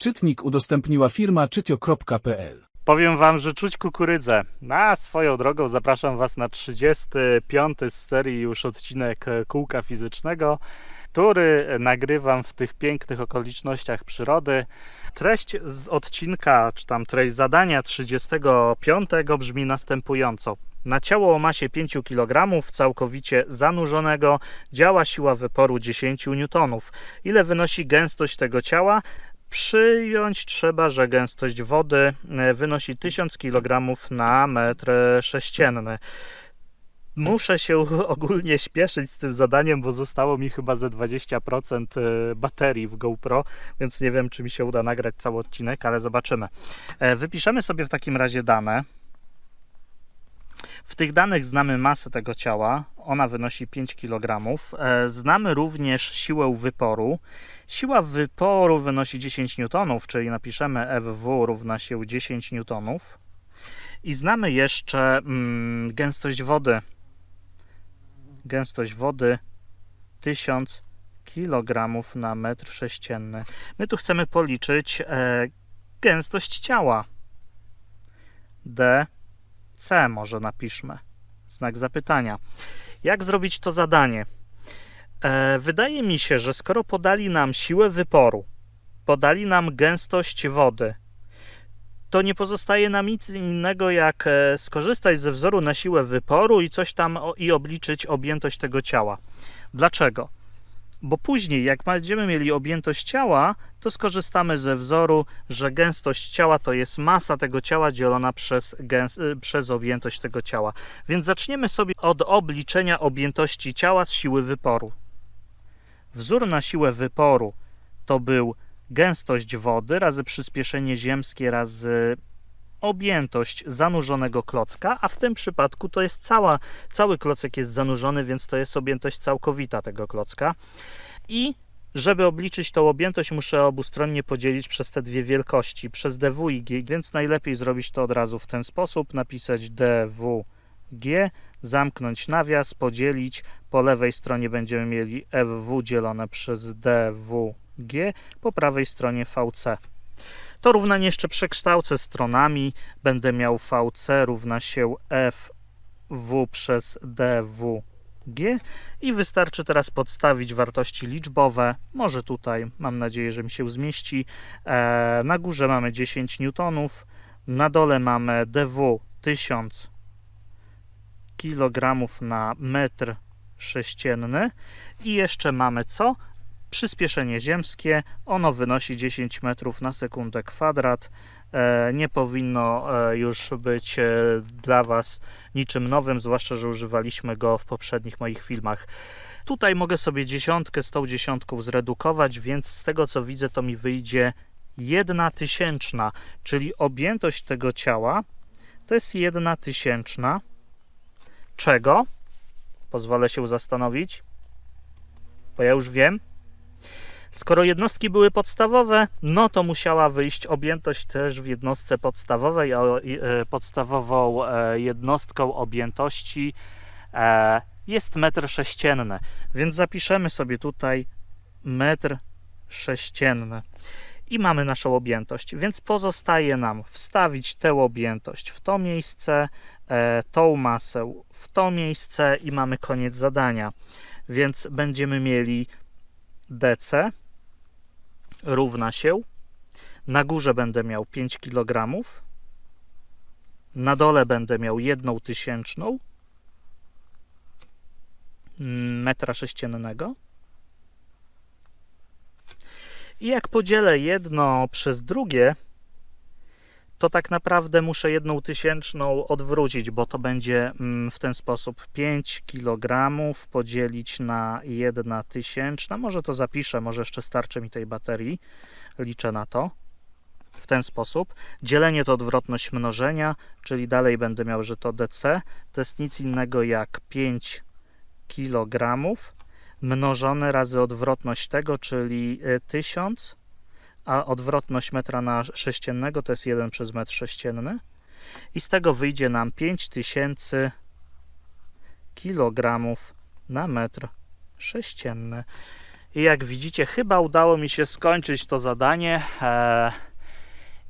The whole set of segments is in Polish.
Czytnik udostępniła firma czytio.pl. Powiem wam, że czuć kukurydzę. A swoją drogą zapraszam was na 35 z serii już odcinek kółka fizycznego, który nagrywam w tych pięknych okolicznościach przyrody. Treść z odcinka, czy tam treść zadania 35 brzmi następująco. Na ciało o masie 5 kg, całkowicie zanurzonego, działa siła wyporu 10 N. Ile wynosi gęstość tego ciała? Przyjąć trzeba, że gęstość wody e, wynosi 1000 kg na metr sześcienny. Muszę się ogólnie śpieszyć z tym zadaniem, bo zostało mi chyba ze 20% e, baterii w GoPro, więc nie wiem, czy mi się uda nagrać cały odcinek, ale zobaczymy. E, Wypiszemy sobie w takim razie dane. Tych danych znamy masę tego ciała, ona wynosi 5 kg. E, Znamy również siłę wyporu. Siła wyporu wynosi 10 N, czyli napiszemy FW równa się 10 N. I znamy jeszcze mm, gęstość wody. Gęstość wody 1000 kg na metr sześcienny. My tu chcemy policzyć e, gęstość ciała. D C może napiszmy. Znak zapytania. Jak zrobić to zadanie? E, wydaje mi się, że skoro podali nam siłę wyporu, podali nam gęstość wody, to nie pozostaje nam nic innego jak e, skorzystać ze wzoru na siłę wyporu i coś tam i obliczyć objętość tego ciała. Dlaczego? Bo później, jak będziemy mieli objętość ciała, to skorzystamy ze wzoru, że gęstość ciała to jest masa tego ciała dzielona przez, y, przez objętość tego ciała. Więc zaczniemy sobie od obliczenia objętości ciała z siły wyporu. Wzór na siłę wyporu to był gęstość wody razy przyspieszenie ziemskie razy objętość zanurzonego klocka, a w tym przypadku to jest cała, cały klocek jest zanurzony, więc to jest objętość całkowita tego klocka. I żeby obliczyć tą objętość, muszę obustronnie podzielić przez te dwie wielkości, przez dw i g, więc najlepiej zrobić to od razu w ten sposób, napisać dw g, zamknąć nawias, podzielić, po lewej stronie będziemy mieli fw dzielone przez dw g, po prawej stronie vc. To równanie jeszcze przekształcę stronami. Będę miał VC równa się FW przez DWG i wystarczy teraz podstawić wartości liczbowe. Może tutaj, mam nadzieję, że mi się zmieści. E, na górze mamy 10 newtonów, na dole mamy DW 1000 kg na metr sześcienny i jeszcze mamy co? Przyspieszenie ziemskie, ono wynosi 10 metrów na sekundę kwadrat. E, nie powinno e, już być e, dla Was niczym nowym, zwłaszcza, że używaliśmy go w poprzednich moich filmach. Tutaj mogę sobie dziesiątkę z tą dziesiątką zredukować, więc z tego co widzę, to mi wyjdzie jedna tysięczna, czyli objętość tego ciała to jest jedna tysięczna. Czego? Pozwolę się zastanowić, bo ja już wiem. Skoro jednostki były podstawowe, no to musiała wyjść objętość też w jednostce podstawowej, a e, podstawową e, jednostką objętości e, jest metr sześcienny. Więc zapiszemy sobie tutaj metr sześcienny i mamy naszą objętość. Więc pozostaje nam wstawić tę objętość w to miejsce, tą masę w to miejsce i mamy koniec zadania. Więc będziemy mieli DC równa się na górze będę miał 5 kg, na dole będę miał 1 tysięczną metra sześciennego. I jak podzielę jedno przez drugie, to tak naprawdę muszę jedną tysięczną odwrócić, bo to będzie mm, w ten sposób 5 kg podzielić na 1 tysięczna. Może to zapiszę, może jeszcze starczy mi tej baterii. Liczę na to. W ten sposób. Dzielenie to odwrotność mnożenia, czyli dalej będę miał, że to DC. To jest nic innego jak 5 kg mnożone razy odwrotność tego, czyli 1000 a odwrotność metra na sześciennego to jest 1 przez metr sześcienny i z tego wyjdzie nam 5000 kg na metr sześcienny. I jak widzicie, chyba udało mi się skończyć to zadanie e,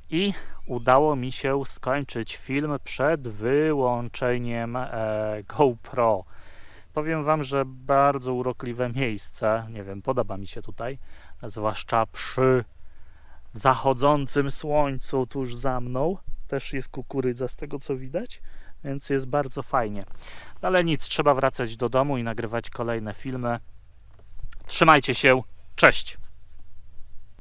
i udało mi się skończyć film przed wyłączeniem e, GoPro. Powiem Wam, że bardzo urokliwe miejsce. Nie wiem, podoba mi się tutaj, zwłaszcza przy zachodzącym słońcu tuż za mną. Też jest kukurydza z tego co widać, więc jest bardzo fajnie. Ale nic, trzeba wracać do domu i nagrywać kolejne filmy. Trzymajcie się, cześć!